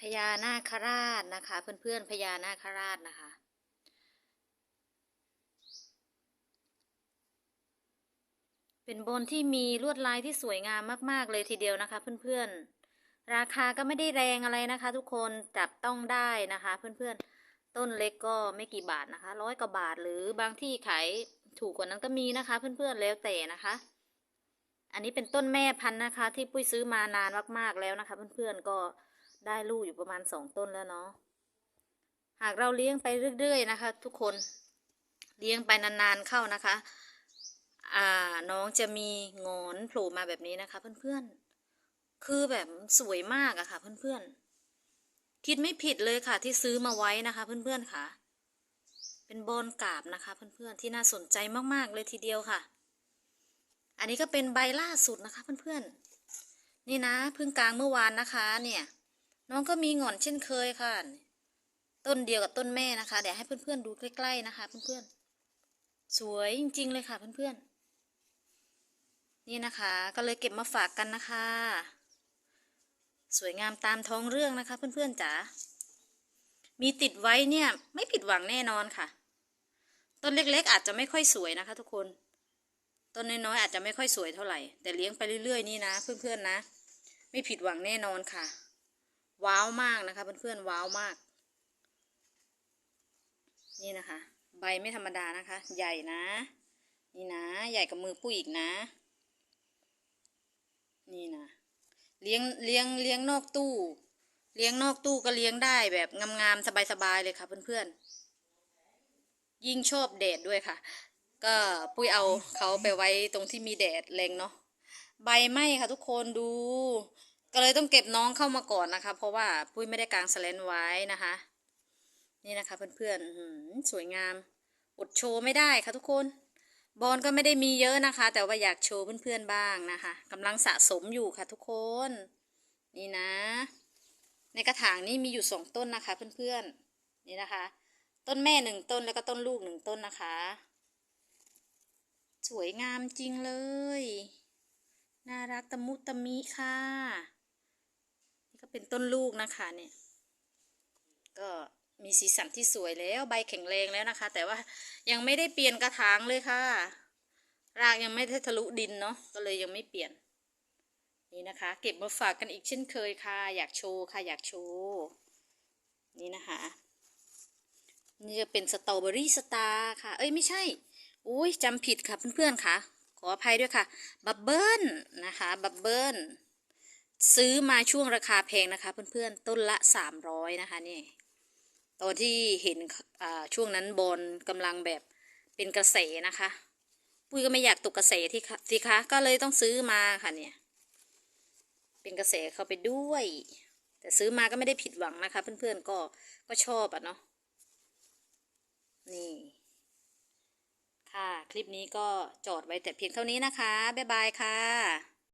พญานาคราชนะคะ เพื่อนๆพญานาคราชนะคะ เป็นบนที่มีลวดลายที่สวยงามมากๆเลยทีเดียวนะคะ เพื่อนๆ ราคาก็ไม่ได้แรงอะไรนะคะ ทุกคนจับต้องได้นะคะ เพื่อนๆ ต้นเล็กก็ไม่กี่บาทนะคะร้อยกว่าบาทหรือบางที่ขายถูกกว่านั้นก็มีนะคะ เพื่อนๆแล้วแต่นะคะอันนี้เป็นต้นแม่พันธุ์นะคะ ที่ปุ้ยซื้อมานานมากๆแล้วนะคะ เพื่อนๆก็ ได้ลูกอยู่ประมาณสองต้นแล้วเนาะ หากเราเลี้ยงไปเรื่อยๆนะคะ ทุกคน เลี้ยงไปนานๆเข้านะคะ อ่า น้องจะมีงอนโผล่มาแบบนี้นะคะ เพื่อนๆ คือแบบสวยมากอะค่ะ เพื่อนๆ คิดไม่ผิดเลยค่ะ ที่ซื้อมาไว้นะคะ เพื่อนๆค่ะ เป็นบอนกาบนะคะ เพื่อนๆ ที่น่าสนใจมากๆเลยทีเดียวค่ะ อันนี้ก็เป็นใบล่าสุดนะคะ เพื่อนๆ นี่นะเพิ่งกลางเมื่อวานนะคะ เนี่ย น้องก็มีหงอนเช่นเคยค่ะ ต้นเดียวกับต้นแม่นะคะ เดี๋ยวให้เพื่อนๆดูใกล้ ๆนะคะ เพื่อนๆ สวยจริง ๆ เลยค่ะเพื่อนๆ นี่นะคะ ก็เลยเก็บมาฝากกันนะคะ สวยงามตามท้องเรื่องนะคะ เพื่อนๆจ๋า มีติดไว้เนี่ย ไม่ผิดหวังแน่นอนค่ะ ต้นเล็กๆ อาจจะไม่ค่อยสวยนะคะ ทุกคน ต้นน้อยๆอาจจะไม่ค่อยสวยเท่าไหร่ แต่เลี้ยงไปเรื่อยๆ นี่นะ เพื่อนๆนะ ไม่ผิดหวังแน่นอนค่ะ ว้าวมากนะคะเพื่อนๆว้าวมาก นี่นะคะ ใบไม่ธรรมดานะคะ ใหญ่นะ นี่นะ ใหญ่กับมือปุ้ยอีกนะ นี่นะเลี้ยงเลี้ยงเลี้ยงนอกตู้ เลี้ยงนอกตู้ก็เลี้ยงได้แบบงามๆสบายๆเลยค่ะเพื่อนๆยิ่งชอบแดดด้วยค่ะ ก็ปุ้ยเอาเขาไปไว้ตรงที่มีแดดแรงเนาะใบไหม้ค่ะทุกคนดู ก็เลยต้องเก็บน้องเข้ามาก่อนนะคะ เพราะว่าปุ้ยไม่ได้กางสแลนไว้นะคะ นี่นะคะเพื่อนๆสวยงามอดโชว์ไม่ได้ค่ะทุกคน บอลก็ไม่ได้มีเยอะนะคะ แต่ว่าอยากโชว์เพื่อนๆบ้างนะคะกำลังสะสมอยู่ค่ะทุกคน นี่นะ ในกระถางนี่มีอยู่สองต้นนะคะเพื่อนๆนี่นะคะ ต้นแม่หนึ่งต้นแล้วก็ต้นลูกหนึ่งต้นนะคะ สวยงามจริงเลย น่ารักตะมุตะมิค่ะ ก็เป็นต้นลูกนะคะเนี่ย ก็มีสีสันที่สวยแล้วใบแข็งแรงแล้วนะคะ แต่ว่ายังไม่ได้เปลี่ยนกระถางเลยค่ะ รากยังไม่ได้ทะลุดินเนาะก็เลยยังไม่เปลี่ยน นี่นะคะ เก็บมาฝากกันอีกเช่นเคยค่ะ อยากโชว์ค่ะอยากโชว์นี่นะคะนี่จะเป็นสตรอเบอรี่สตาร์ค่ะ เอ้ยไม่ใช่อุ้ยจำผิดค่ะเพื่อนๆค่ะ ขออภัยด้วยค่ะ บับเบิ้ลนะคะ บับเบิ้ล ซื้อมาช่วงราคาแพงนะคะเพื่อนๆต้นละสามร้อยนะคะนี่ตอนที่เห็นอ่าช่วงนั้นบอลกำลังแบบเป็นกระแสนะคะ ปุ้ยก็ไม่อยากตกกระแสที่ค่ะสิคะก็เลยต้องซื้อมาค่ะเนี่ย เป็นกระแสเข้าไปด้วย แต่ซื้อมาก็ไม่ได้ผิดหวังนะคะ เพื่อนๆก็ก็ชอบอะเนาะนี่ค่ะ คลิปนี้ก็จอดไว้แต่เพียงเท่านี้นะคะ บ๊ายบายค่ะ